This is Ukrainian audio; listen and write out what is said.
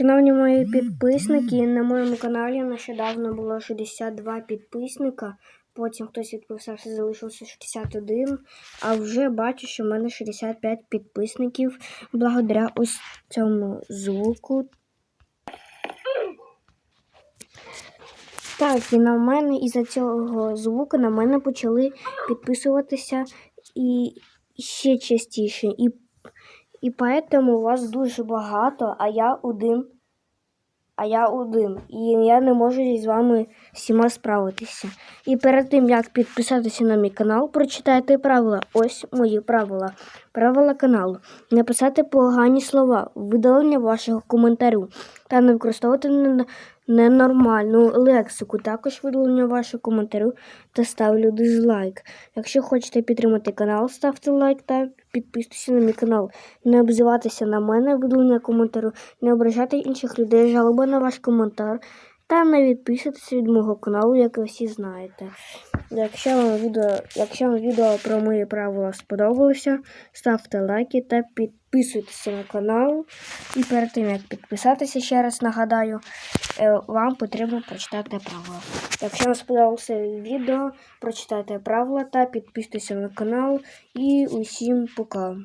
Шановні мої підписники, на моєму каналі нещодавно було 62 підписника. Потім хтось відписався, залишилося 61. А вже бачу, що в мене 65 підписників благодаря ось цьому звуку. Так, і на мене із-за цього звуку на мене почали підписуватися і ще частіше. І, і поэтому вас дуже багато, а я один. А я один. І я не можу з вами всіма справитися. І перед тим, як підписатися на мій канал, прочитайте правила. Ось мої правила. Правила каналу. Не писати погані слова, видалення вашого коментарю та не використовувати ненормальну лексику. Також видалення вашого коментарю та ставлю дизлайк. Якщо хочете підтримати канал, ставте лайк та підписуйтесь на мій канал. Не обзиватися на мене, видалення коментарю, не ображати інших людей, жалоба на ваш коментар. Та не відписуйтесь від мого каналу, як ви всі знаєте. Якщо вам відео, якщо вам відео про мої правила сподобалося, ставте лайки та підписуйтеся на канал. І перед тим як підписатися, ще раз нагадаю, е, вам потрібно прочитати правила. Якщо вам сподобалося відео, прочитайте правила та підписуйтеся на канал. І усім пока.